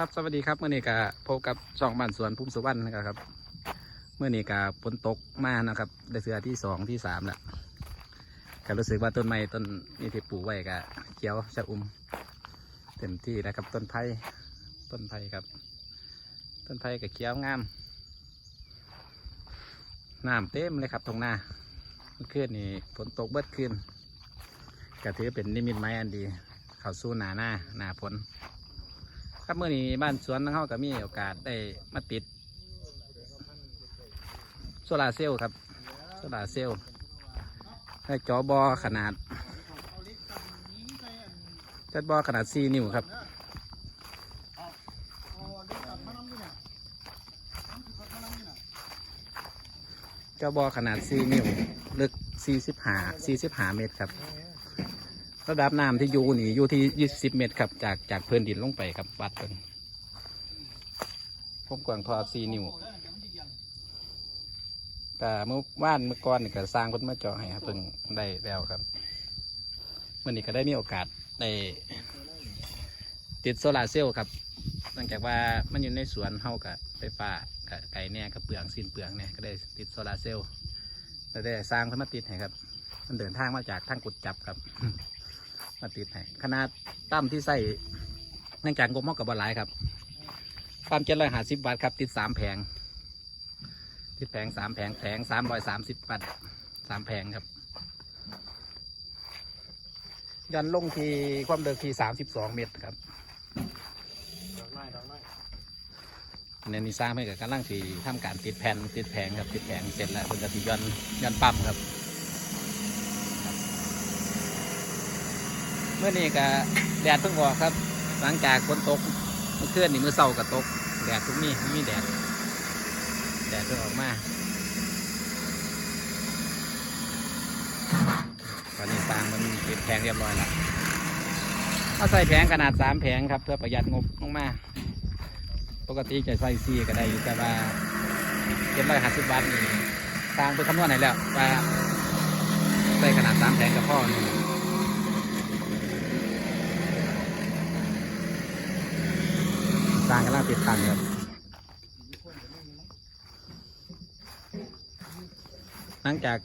ครับสวัสดีครับเมื่อนี้ก็พบกับช่องบ้านสวนพุ่มสุวรรณนะครับเมื่อนี้ก็ฝนตกมากนะครับได้เสือที่สองที่สามแล้วก็รู้สึกว่าต้นไม้ต้นนี้ที่ปลูกไว้ก็เขียวชะอุ่มเต็มที่แล้วครับต้นไผ่ต้นไผ่ครับ ต้นไผ่ก็เขียวงามน้ำเต็มเลยครับตรงหน้าเมื่อคืนนี้ฝนตกเบิดคืนก็ถือเป็นนิมิตไม้อันดี เข้าสู่หนาหน้าหนาฝน ครับเมื่อนี้บ้านสวนเขาก็มีโอกาสได้มาติดโซลาเซลล์ครับโซลาเซลล์ให้จอบอขนาดจัดบอขนาด4นิ้วครับเจ้าบอขนาด4นิ้วลึก45 45เมตรครับ ระดับน้ำที่อยู่นี่อยู่ที่20เมตรครับ จากจากพื้นดินลงไปครับวัดเป็นผมกว้างพอ4นิ้วแต่เมื่อว่านเมื่อก่อนนี่ก็สร้างคนมาเจาะให้ครับเพิ่งได้แล้วครับเมื่อนี้ก็ได้มีโอกาสได้ติดโซลาร์เซลล์ครับหลังจากว่ามันอยู่ในสวนเฮากับไฟฟ้ากับไก่แน่กับเปลืองสิ้นเปลืองเนี่ยก็ได้ติดโซลาร์เซลล์แล้วได้สร้างเพิ่นมาติดให้ครับ มันเดินทางมาจากทางกุดจับครับ มาติดให้ขนาดตั้มที่ใส่เนื่องจากงบมากกับบอลายครับตั้มเจ็ดร้อยห้าสิบบาทครับ ติดสามแผง ติดแผงสามแผงแผงสามร้อยสามสิบบาทสามแผงครับยันลงทีความเดิมทีสามสิบสองเมตรครับในนี้สร้างให้กับกำลังที่ทำการติดแผ่นติดแผงครับติดแผงเสร็จแล้วคุณจะติยันยันปั๊มครับ มื่อนี้ก็แดดเพิ่งออกครับ หลังจากฝนตกเมื่อคืนนี่มือเศร้าก็ตก แดดทุกนี้ไม่มีแดด แดดเพิ่งออกมา ตอนนี้สร้างมันติดแผงเรียบร้อยแล้วเอาใส่แผงขนาดสามแผงครับ เพื่อประหยัดงบลงมา ปกติจะใส่ซีก็ได้อยู่แต่ว่าเจ็ดร้อยห้าสิบบาทนี่สร้างไปคำนวณไหนแล้วว่าใส่ขนาดสามแผงกับพ่อนี่ สร้างกำลังติดตั้งครับหลังจาก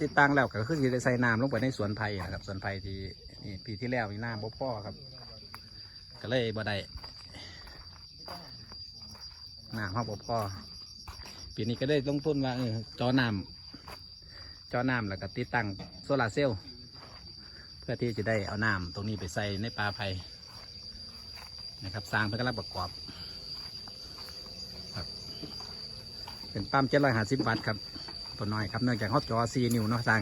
ติดตั้งแล้วก็คือจะใส่น้ำลงไปในสวนไผ่นะครับสวนไผ่ที่นี่ปีที่แล้วมีน้ำบ่พ่อครับ ก็เลยบ่ได้น้ำห้องบ่พ่อปีนี้ก็ได้ลงทุนว่าเออจอน้ำจอน้ำแล้วก็ติดตั้งโซลาร์เซลล์เพื่อที่จะได้เอาน้ำตรงนี้ไปใส่ในปลาไผ่ นะครับสร้างเพื่อกำลังประกอบครับเป็นปั๊มเจ็ดร้อยห้าสิบวัตต์ครับตัวน้อยครับเนื่องจากฮอตจอซีนิ้วเนาะสร้าง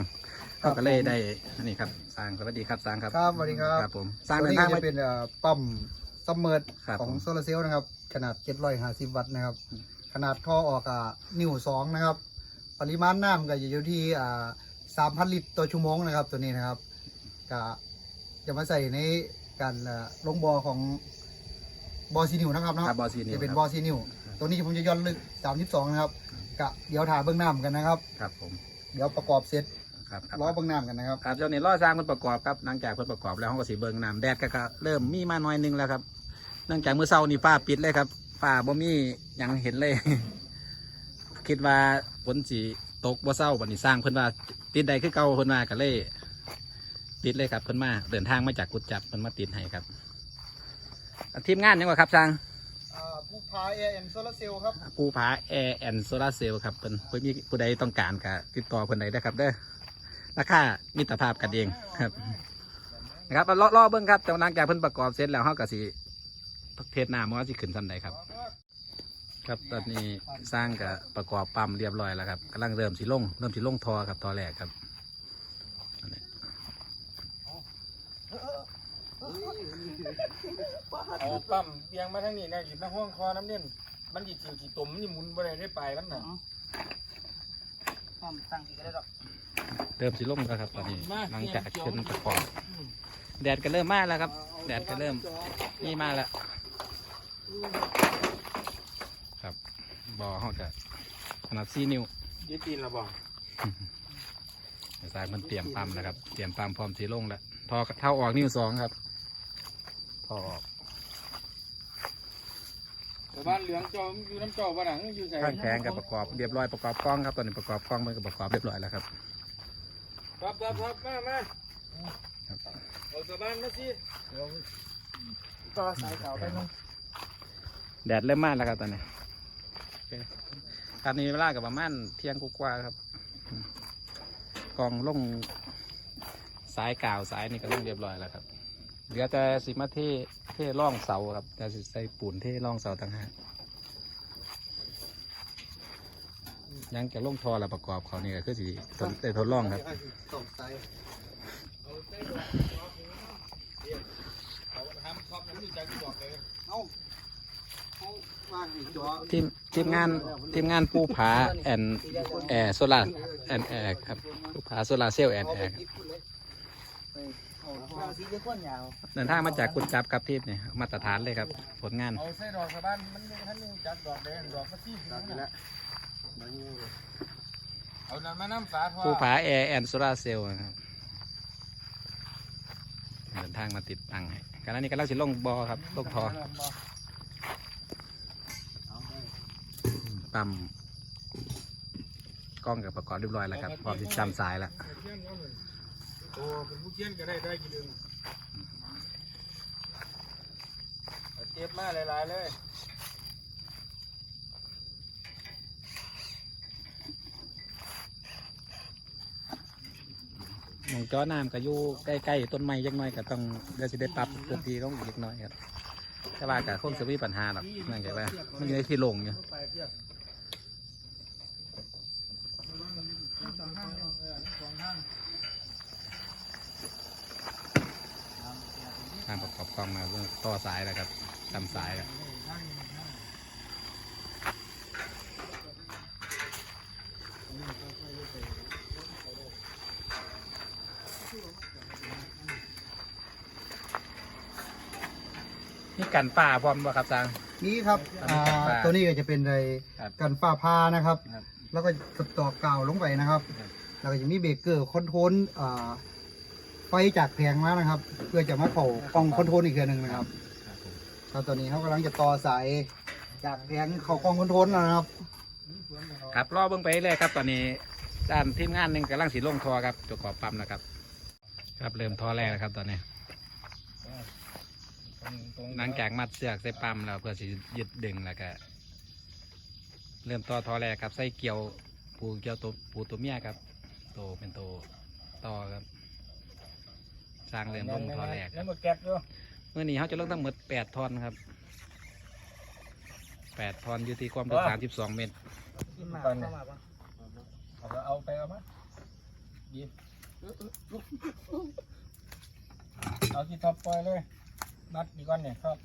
ครัเขาบก็เลยได้อันนี้ครับสร้างสวัสดีครับสร้างครับครับสวัสดีครับครับผมสร้างตัวเดินนี้ทางจะมาเป็นเอ่อปั๊มซัมเมอร์ครับของผม โซลาร์เซลล์นะครับ ขนาด 750 วัตต์นะครับ ขนาดท่อออกอะนิ้วสองนะครับ ปริมาณน้ำก็จะอยู่ที่อ่า3,000 ลิตรต่อชั่วโมงนะครับ ตัวนี้นะครับก็จะมาใส่ในการเอ่อลงบอของ บอซีนิวนะครับเนาะครับบอซีนิ้วจะเป็นครับบอซีนิวตัวนี้ผมจะย้อนลึก32นะครับกะเดี๋ยวถ่ายเบื้องน้ำกันนะครับ ครับผมเดี๋ยวประกอบเสร็จครับครับ ล้อเบื้องน้ำกันนะครับ ครับเจ้านี่ล่อสร้างคนประกอบครับหลังจากคนประกอบแล้วห้องก็สีเบิงน้ำแดดก็ก็เริ่มมีมาหน่อยหนึงแล้วครับเนื่องจากเมื่อเช้านี่ฟ้าปิดเลยครับฟ้าบ่มีหยังเห็นเลย คิดว่าฝนสีตกบ่เศร้าวันนี้สร้างเพิ่นว่าติดใดคือเก่าเพิ่นว่าก็เลย ติดเลยครับเพิ่นมาเดินทางมาจากกุดจับเพิ่นมาติดให้ครับอะ ทีมงานยังไงครับสร้างผู้พายแอร์แอนโซลาเซลครับภูผาแอร์แอนโซลาเซลครับเพิ่นเพิ่นมีผู้ใดต้องการก็ติดต่อเพิ่นได้นะครับเด้อราคามิตรภาพกันเองครับนะครับรอรอเบิ้งครับแต่หลังจากเพิ่นประกอบเสร็จแล้วเฮาก็สิเทศน้ำว่าสิขึ้นทำใดครับ ครับตอนนี้สร้างกับประกอบปั๊มเรียบร้อยแล้วครับกำลังเริ่มสิลงเริ่มสิลงทอครับทอแรกครับอันนี้ เอาปั๊มเบียงมาทางนี้นะหยิบมาห้องคอน้ำเนี่ยมันหยิบสิวขีดตุ่มมันหยิบหมุนบ่ได้ได้ไปแล้วน่ะปั๊มตั้งที่ก็ได้ดอกเริ่มสิลงแล้วครับตอนนี้หลังจากขึ้นประกอบแดดก็เริ่มมาแล้วครับ แดดก็เริ่มนี่มาแล้วครับบ่อเฮาจะขนาด4นิ้วยึดตีนละบ่สายมันเตรียมปั๊มนะครับ เตรียมปั๊มพร้อมสีลงแล้ว ทอเท่าออกนิ้วสองครับ ทอออกบ้านเหลืองเจ้าอยู่น้ำเจ้าบ้านหนังอยู่ใส่ข้างแข็งกับประกอบเรียบร้อยประกอบกล้องครับตอนนี้ประกอบกล้องมันก็ประกอบเรียบร้อยแล้วครับครับครับครับมามาครับเอาสะบ้านมาสิต่อสายเก่าไปนึงแดดเริ่มมากแล้วครับตอนนี้โอเคตอนนี้เวลากับประมาณเที่ยงกว่าๆครับอืมกองลงสายกาวสายนี่ก็ลงเรียบร้อยแล้วครับ เหลือแต่สิมาเทเทร่องเสาครับแต่สิใส่ปูนเทร่องเสาต่างหากยังจะลงทอล้วประกอบเขานี่ก็คือสิทดได้ทดลองครับตกใจเท่าทำท็อปน้ำดูใจกูบอกเลยเอ้าเขาวางอีกจอทีมทีมงานทีมงานปูผาแอนแอร์โซลาแอนแอร์ครับปูผาโซลาเซลล์แอนแอร์ เอาสีเล็กก้อนยาวเดินทางมาจากกุญจับครับทีมนี่มาตรฐานเลยครับ ผลงาน เอาใส่ดอกสะบ้านมันยังท่านนึงจัดดอกแดงดอกมาสิตัดไปแล้วเอาน้ำมาน้ำสาทปูผาแอร์แอนโซลาเซลล์ครับเดินทางมาติดตั้งให้ขณะนี้ก็เราสิลงบอครับลงทอปั๊มกล้องกับประกอบเรียบร้อยแล้วครับพร้อมที่จำสายแล้ว โตเป็นผู้เขียนก็ได้ได้กี่เดือนเอาเจ็บมาหลายๆเลยหมองจ้อน้ำก็อยู่ใกล้ๆต้นไม้ยักหน้อยก็ต้องเดี๋ยวสิได้ปรับพื้นที่ต้องอีกเล็กน้อยครับแต่ว่าก็คงจะมีปัญหาหรอกเนื่องจากว่ามันอยู่ในที่โลงอยู่ ไปเทียบสองห้างเออสองห้าง ทางประ กล้องมาต่อสายแล้วครับจำสายแล้วนี่กันป่าพร้อมบ่ครับจาง นี่ครับอ่าตัวนี้ก็จะเป็นในครับกันฝ้าพานะครับ ครับ แล้วก็กดต่อกาวลงไปนะครับ แล้วก็จะมีเบรกเกอร์คอนโทรลอ่า จากแผงมานะครับ เพื่อจะมาเข้ากล้องคอนโทรลอีกเครื่องหนึ่งนะครับ ครับผมครับตอนนี้เขากำลังจะต่อสายจากแผงเข้ากล้องคอนโทรลแล้วนะครับ ครับรอเบิ่งไปเรื่อยครับ ตอนนี้ด้านทีมงานหนึ่งกำลังสีลงทอครับประกอบปั๊มนะครับ ครับเริ่มทอแรกแล้วครับ ตอนนี้หลังจากมัดเสือกใส่ปั๊มแล้วเพื่อสิยึดดึงแล้วก็เริ่มต่อทอแรกครับใส่เกี่ยวปูเกี่ยวตัวปูตัวเมียครับ โตเป็นโตต่อครับ สร้างเริ่มลงทอแรกคแล้รัวบหมดแก๊สด้วยเมื่อนี้เขาจะลงทั้งหมดแปดทอนครับแปดทอนอยู่ที่ความลึกสามสิบสองเมตรตอนนี้เอาไปเอาไปเอามาดีเอาที่ท็อปปล่อยเลย นัดดีก่อนเนี่ยครับ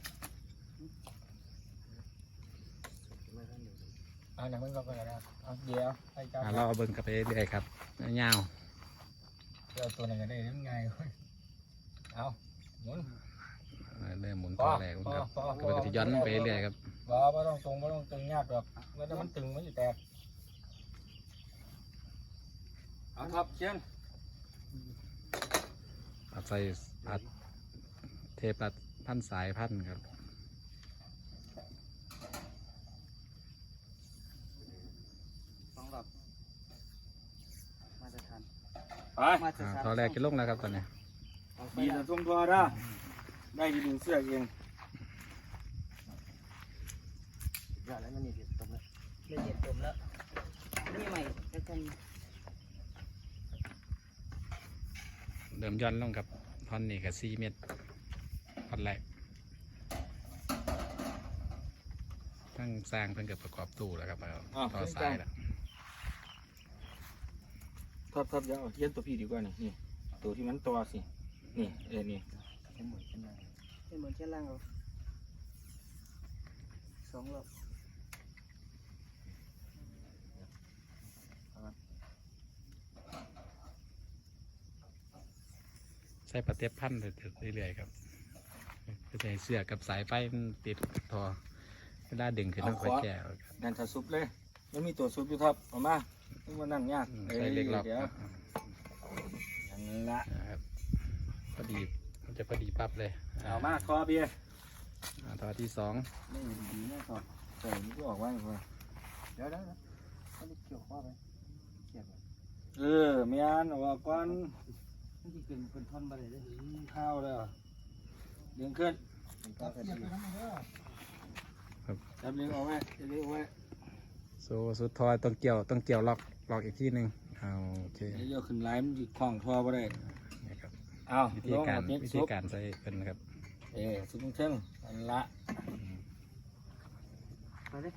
เอาหนังมันก็ไปแล้วเอาเดี๋ยวไปจับอ่าเราเอาเบิ่งกันไปเรื่อยๆครับยาวเอาตัวไหนก็ได้ยังไง เอาหมุนๆเออเริ่มหมุนพทออแรกครับพอพอก็จะย้อนลงไปเรื่อยๆครับว่าไม่ต้องตรงไม่ต้องตึงยากหรอกแล้วถ้ามันตึงมันจะแตกเอาครับเชียนเอาใส่พัดเทปรัดพันสายพันครับสำหรับมาตรฐานไปมาตรอ่าฐานทอแรกจะลงแล้วครับตอนนี้ ดีนะทุ่งทัวได้ได้ดีดึงเสื้อเองอย่าแล้วมันนี่เด็ดตมแล้วเด็ดตมแล้วนี่ใหม่แล้วกันเริ่มย้อนลงกับท่อนนี้กับสี่เมตรท่อนแรกตั้งสร้างเพิ่งเกิดประกอบตู้แล้วครับเอาต่อสายแล้วทับทับยาวเย็นตัวพี่ดีกว่านี่นี่ตัวที่มันตัวสิ นี่เออนี่เป็นเหมือนเช่นไรเป็นเหมือนเช่นล่างเราสองรอบใส่ปฏิเทปพันเรื่อยๆครับเพื่อจะให้เสื้อกับสายไฟมันติดทอเวลาดึงขึ้นต้องคอยแก้เอาครับนั่นถ้าซุปเลยมันมีตัวซุปอยู่ทับเอามาต้องมานั่งยากอืมใส่เล็กล็อกดี๋ยวอะอย่างนั้นละนะครับพ อดีมันจะพอดีปั๊บเลยเอามาคอเบียร์อ่าทอที่สองไม่ดีๆนะคอใส่มันก็ออกว่าอย่างไรเดี๋ยวเดี๋ยวเดี๋ยวมันเกี่ยวข้อไปเกี่ยวเออเมียนออกก่อนมันจะเป็นเป็นท่อนไปเลยเด้อข้าวแล้วดึงขึ้นจับเกี่ยวไปทั้งหมดเด้อจับดึงออกไว้จับดึงออกไว้โซสุดทอยต้องเกี่ยวต้องเกี่ยวล็อกล็อกอีกที่หนึ่งเอาโอเคเดี๋ยวโยกขึ้นไลน์มันจิคล้องทอบ่ได้ นี่ครับอ้าววิธีการลงเอวิซุธีปการใส่เป็นนะครับเออซุปเชิงอันละไปดิ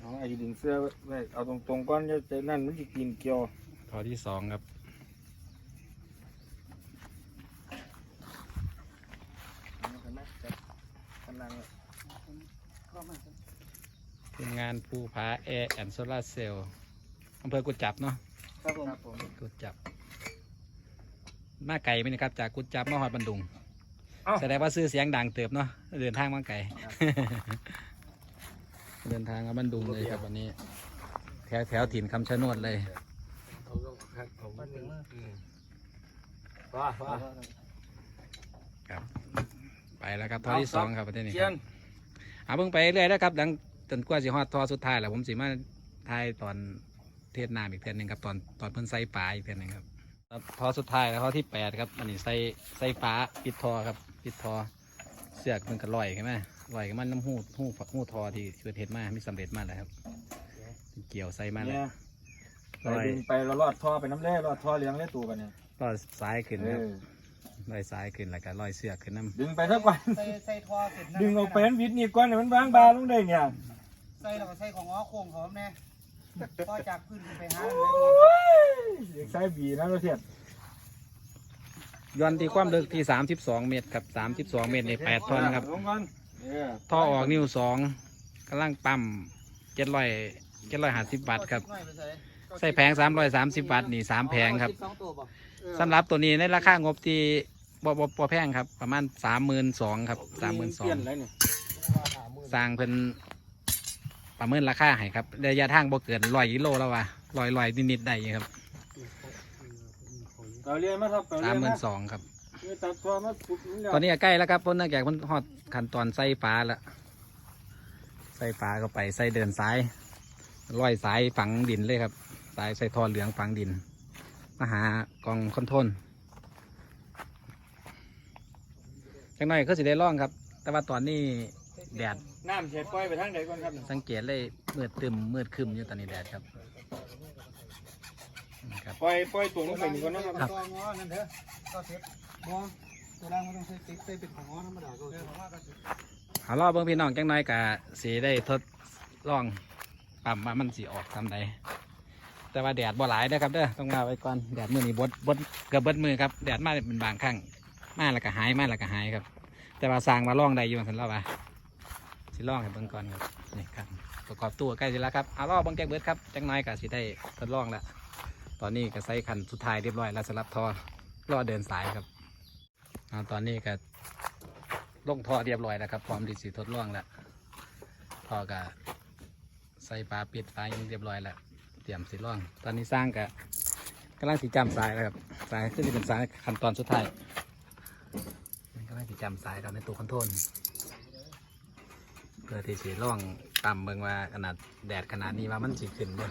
เอาไอ้ดึงเสื้อไว้เอาตรงๆก่อนจะจะนั่นมันจะกินเกี่ยวทอที่สองครับเห็นไหมจับกำลังเข้ามาทีมงานภูผาแอร์แอนโซลาเซลล์อำเภอกุดจับเนาะครับผมครับผมกุดจับ มาไก่ไหมนะครับ จากกุดจับมาหอดบันดุงเอ้า แสดงว่าซื้อเสียงดังเติบเนาะเดินทางมาไก่ เดินทางมาบันดุงเลยครับวันนี้ แถวแถวถิ่นคำชะโนดเลย เอาลงครับเอามาถึงมือว่าว่าครับไปแล้วครับทอที่สองครับประเทศนี้เชีคยรันบเอาเพิ่งไปเรื่อยนะครับหลังจนกว่าสิฮอดทอสุดท้ายแหละผมสิมาทายตอนเทศน้ำอีกเทือนหนึ่งครับตอนตอนเพิ่นใส่ปลาอีกเทือนหนึ่งครับ ครับทอสุดท้ายแล้วทอที่แปดครับอันนี้ใส่ใส่ฟ้าปิดทอครับ ปิดทอเสือกมันก็ลอยขึ้นมาลอยขึ้นมาน้ำหูหูฝักหูทอที่เกิดเหตุมามีสำเร็จมาแล้วครับ เกี่ยวใส่มาแล้เนี่วยไปดึงไปเราลอดท่อไปน้ำแร่ลอดท่อเลี้ยงเล่ตัวกันเนี่ยก็ซ้ายขึ้นเอครับอลอยซ้ายขึ้นแล้วก็ลอยเสือกขึ้นน้ดึงไปสักวัน ใส่ใส่ทอเสร็จนะดึงออกไปนั้นวิดนี่ก้อนเนี่ยมันบางบาลงได้เนี่ย ใส่แล้วก็ใส่ของอ้อโค้งเขาแน่ พอจากพื้นขึ้นไปหาเด็กใช้บีนะเราเทียบำย้อนที่ความลึกที่สามสิบสองเมตรครับสามสิบสองเมตรในแปดท่อนครับ ลงก่อนเออท่อออกนิ้วสองกำลังปั๊มเจ็ดร้อยเจ็ดร้อยห้าสิบวัตต์ครับ ใส่แผงสามร้อยสามสิบวัตต์นี่สามแผงครับสองตัวบ่สำหรับตัวนี้ในราคางบที่บ่บ่บ่แพงครับ ประมาณสามหมื่นสองครับสามหมื่นสอเปลี่งยนอะไรเนี่ย สร้างเพิ่น ประเมินราคาให้ครับระยะทางบ่เกินร้อยกิโลแล้วว่ะร้อยร้อยนิดๆได้อยู่ครับเราเรียนมาครับเราสามเรียนหมื่มานสองครับเรียนตัดตัวมาปุ๊บแล้วตอนนี้ก็ใกล้แล้วครับเพราะเนื่องจากมันฮอดขั้นตอนใส่ปลาแล้วใส่ปลาเข้าไปใส่เดินสายร้อยสายฝังดินเลยครับสายใส่ท่อเหลืองฝังดินมาหากองคอนโทรลจังหน่อยก็สิได้ร่องครับ แต่ว่าตอนนี้ แดด น้ำเฉดปล่อยไปทางไหนก่อนครับสังเกตเลยมืดตึมมืดครึมอยู่ตอนนี้แดดครับนี่ครับ ปล่อยปล่อยตัวลงไปนี่ก่อนนะครับตัวง้อนั่นเด้อก็เสร็จบ่ตัวล่างมันต้องใส่ติ๊กใส่เป็นของง้อธรรมดาก็เออของง้อก็สิเอารอบเบิ่งพี่น้องจังหน่อยกะสีได้ทดลองปั๊มว่ามันสีออกทำใดแต่ว่าแดดบ่หลายนะครับเด้อต้องมาไว้ก่อนแดดมือนี้บดบดเกือบเบิดมือครับแดดมาเป็นบางครั้งมาแล้วก็หายมาแล้วก็หายครับ แต่ว่าสร้างมาล่องได้อยู่สันเราว่า สิล่องให้เบิ่งก่อนครับนี่ครับประกอบตัวใกล้สิแล้วครับเอารอบเบิ่งแจ็คเบิร์ดครับจังน้อยก็สิได้ทดลองแล้วตอนนี้ก็ใส่คันสุดท้ายเรียบร้อยแล้วสำหรับทอรอเดินสายครับเอาตอนนี้ก็ลงท่อเรียบร้อยแล้วครับพร้อมที่สิทดลองแล้วท่อก็ใส่ปลาปิดไฟยังเรียบร้อยแล้วเตรียมสิล่อง ตอนนี้สร้างก็กำลังสิจำสายแล้วครับสายซึ่งเป็นสายขั้นตอนสุดท้ายมันก็ไม่ติดจำสายกับในตัวคอนโทรล พื่อที่สีร่องต่ำเบิ่งว่าขนาดแดดขนาดนี้ว่ามันสีขึ้นเลย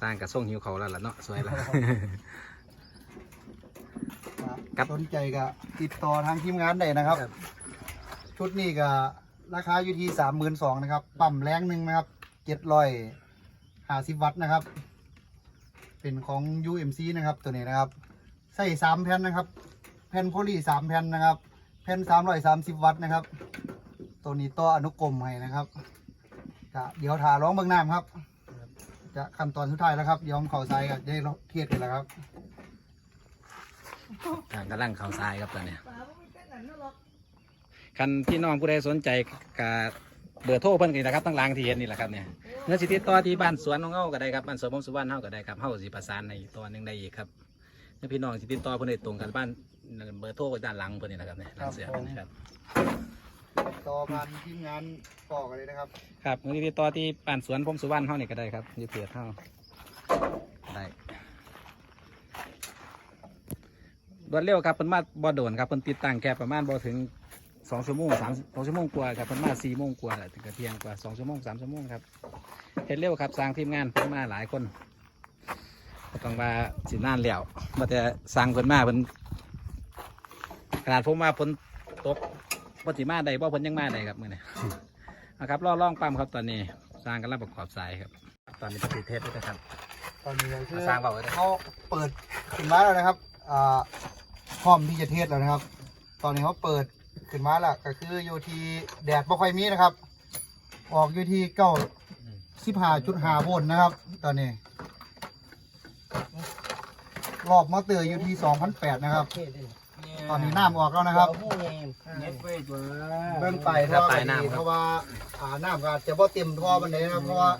สร้างกับส่งหิวเขาแล้วล่ะเนาะสวยแล้วครับสนใจก็ติดต่อทางทีมงานได้นะครับ ชุดนี้ก็ราคาอยู่ที่สามหมื่นสองนะครับ ปั๊มแรงหนึ่งนะครับเจ็ดร้อยห้าสิบวัตต์นะครับ เป็นของ UMC นะครับตัวนี้นะครับ ใส่สามแผ่นนะครับ แผ่นโพลีสามแผ่นนะครับ แผ่นสามร้อยสามสิบวัตต์นะครับ ตัวนี้ต่ออนุกรมให้นะครับก็เดี๋ยวถ่าร้องเบื้องน้ำครับ จะขั้นตอนสุดท้ายแล้วครับยอมเข่าทรายก็ได้เทียดกันแล้วครับทางกำลังเขาทรายครับตอนเนี้ยคันพี่น้องผู้ใดสนใจกับเบอร์โทรเพิ่นกันนะครับตั้งรางที่เห็นนี่แหละครับเนี่ยเนื้อสิติดต่อที่บ้านสวนของเฮาก็ได้ครับบ้านสวนผมสุวรรณเฮาก็ได้ครับเฮาสิประสานในตัวหนึงได้อีกครับ เนื้อพี่น้องสิติดต่อเพิ่นได้ตรงกันบ้านเบอร์โทรด้านหลังเพิ่นนี่แหละครับเนี่ยหลังเสือเพิ่นนะครับต่อผ่านทีมงานปอกเลยนะครับ ครับมือติดต่อที่บ้านสวนผมสุวรรณเฮานี่ก็ได้ครับอยูเพียเฮาได้รวดเร็วครับเพิ่นมาบ่โดนครับเพิ่นติดตั้งแค่ประมาณบ่ถึงสองชั่วโมงสามสองชั่วโมงกว่าครับเพิ่นมาสี่โมงกว่าแหละถึงกระเที่ยงกว่าสองชั่วโมงสามชั่วโมงครับเฮ็ดเร็วครับสร้างทีมงานเพิ่นมาหลายคนบ่ ต้องว่าสินานแล้วมาแต่สร้างเพิ่นมาเพิ่นขนาดผมมาฝนตกปฏิมาได้บ่เพิ่นยังมาได้ครับมื้อนี้นะครับรอล่องปั๊มครับตอนนี้ สร้างกันรับประกอบสายครับ ตอนนี้ปฏิเทศด้วยนะครับตอนนี้ก็คือสร้างเปล่าไว้ด้วยเขาเปิดขึ้นมาแล้วนะครับอ่าพร้อมที่จะเทศแล้วนะครับ ตอนนี้เขาเปิดขึ้นมาแล้วก็คืออยู่ที่แดดไม่ค่อยมีนะครับ ออกอยู่ที่เก้าสิบห้าจุดห้าโวลต์นะครับ ตอนนี้ รอบมอเตอร์อยู่ที่สองพันแปดนะครับ ตอนนี้น้ำออกแล้วนะครับเน็ตไว้ตัวเบื้องไปท่อก็ดีเพราะว่าอ่าน้ำก็อาจจะบ่เต็มท่อมันเลยนะครับเพราะว่า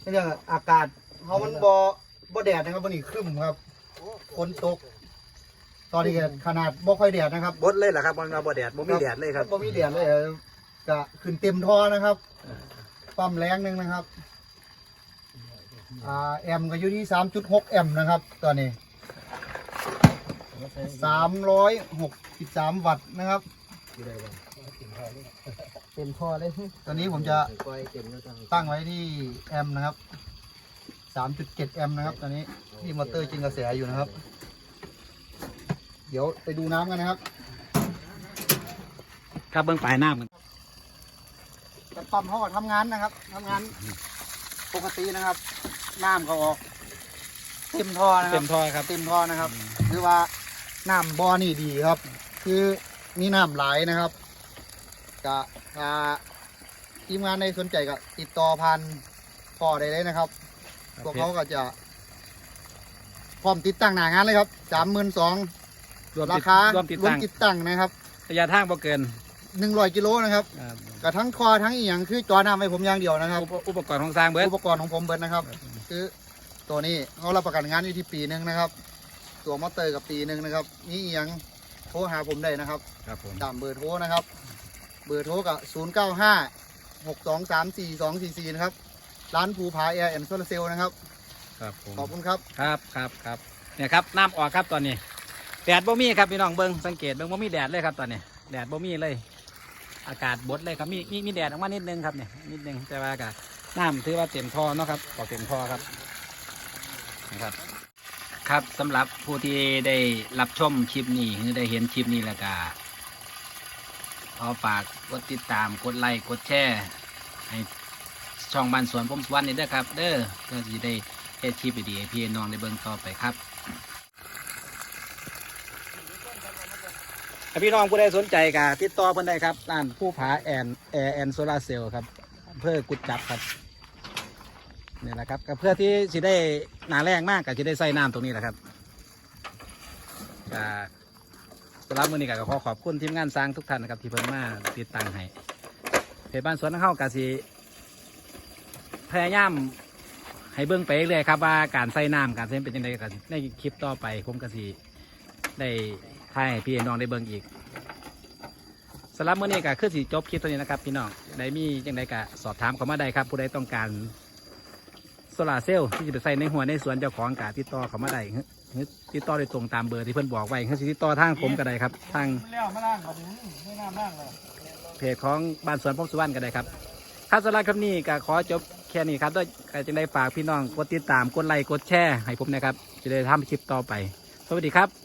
ในเรื่องอากาศเขามันบ่บ่แดดนะครับวันนี้ครึ้มครับฝนตก ตอนนี้ก็ขนาดบ่ค่อยแดดนะครับบดเลยเหรอครับบอลมาบ่แดดบ่มีแดดเลยครับบ่มีแดดเลยก็ขึ้นเต็มท่อนะครับปั๊มแรงหนึงนะครับ อ่าแอมป์ก็อยู่ที่3.6แอมป์นะครับตอนนี้363วัตต์นะครับ เต็มท่อเลยตอนนี้ผมจะตั้งไว้ที่แอมป์นะครับ3.7แอมป์นะครับตอนนี้ที่มอเตอร์จิงกระแสอยู่นะครับ เดี๋ยวไปดูน้ำกันนะครับครับเบื้องปลายน้ำกันแต่ปั๊มเขาก็ทำงานนะครับทำงานปกตินะครับ น้ำก็ออกเต็มท่อนะคเต็รับมท่อครับ เต็มท่อนะครับ คือว่าน้ำบ่อนี่ดีครับ คือมีน้ำไหลายนะครับกะอ่าทีมงานในสนใจก็ติดต่อผ่านพ่อได้เลยนะครับ พวกเขาก็จะ พร้อมติดตั้งหนางานเลยครับสามหมื่นสองรวมราติดคารวมติดรวมตั้งติดตั้งนะครับระยะทางบ่เกินหนึ่งร้อยกิโลนะครับอ่ากระทั้งคอทั้งอีหยังคือจอน้ำให้ผมอย่างเดียวนะครับ อุปอุปกรณ์ของสร้างเบิร์ดอุปกรณ์ของผมเบิร์นะครับ คือตัวนี้เขารับประกันงานอยู่ที่ปีหนึ่งนะครับ ตัวมอเตอร์กับปีหนึ่งนะครับนี่อีหยังโทรหาผมได้นะครับครับผมตามเบอร์โทรนะครับ เบอร์โทรกับศูนย์เก้าห้าหกสองสามสี่สองสี่สี่นะครับร้านภูผาแอร์แอนด์โซลาเซลล์นะครับครับผมขอบคุณครับครับครับครับเนี่ยครับน้ำออกครับตอนนี้ แดดบ่มีครับพี่น้องเบิ้งสังเกตเบิ้งบ่มีแดดเลยครับตอนนี้ แดดบ่มีเลย อากาศบดเลยครับมีมีมีแดดออกมานิดนึงครับเนี่ยนิดนึงแต่ว่าอากาศ น้ำถือว่าเต็มท่อเนาะครับออกเต็มท่อครับนะครับครับสำหรับผู้ที่ได้รับชมคลิปนี้หรือได้เห็นคลิปนี้แล้วก็ขอฝากกดติดตามกดไลค์กดแชร์ให้ช่องบ้านสวนพมสวนนี่เด้อครับ เด้อเพื่อที่ได้เฮ็ดคลิปดีๆให้พี่น้องได้เบิ่งต่อไปครับถ้าพี่น้องผู้ใดสนใจก็ติดต่อเพิ่นได้ครับร้านผู้ผาแอนแอร์แอนโซลาเซลล์ครับอำเภอกุดจับครับ นี่แหละครับก็เพื่อที่สิได้หนาแรงมากก็จะได้ใส่น้ำตรงนี้แหละครับก็สำหรับมือนี้ก็ขอขอบคุณทีมงานสร้างทุกท่านนะครับที่เพิ่นมาติดตั้งให้เพจบ้านสวนเของเฮาก็สิพยายามให้เบิ่งไปเรื่อยครับว่าการใส่น้ำการใส่เป็นยังไงกันในคลิปต่อไปผมกสิได้ถ่ายให้พี่น้องได้เบิ่งอีกสำหรับเมื้อนี้ก็คือสิจบคลิปตัวนี้นะครับพี่น้องได้มียังไงก็สอบถามเข้ามาได้ครับ ผู้ใดต้องการ โซลาเซลล์ที่จะไปใส่ในหัวในสวนเจ้าของกาติดต่อเขามาได้หรือหรือติดต่อโดยตรงตามเบอร์ที่เพื่อนบอกไว้คือสิติดต่อทางผมก็ได้ครับทางไม่แล้วมาล่างเพจของบ้านสวนพงสุวรรณก็ได้ครับครับสำหรับคลิปนี้ก็ขอจบแค่นี้ครับด้วยก็จะได้ฝากพี่น้องกดติดตามกดไลค์กดแชร์ให้ผมนะครับ จะได้ทำคลิปต่อไป สวัสดีครับ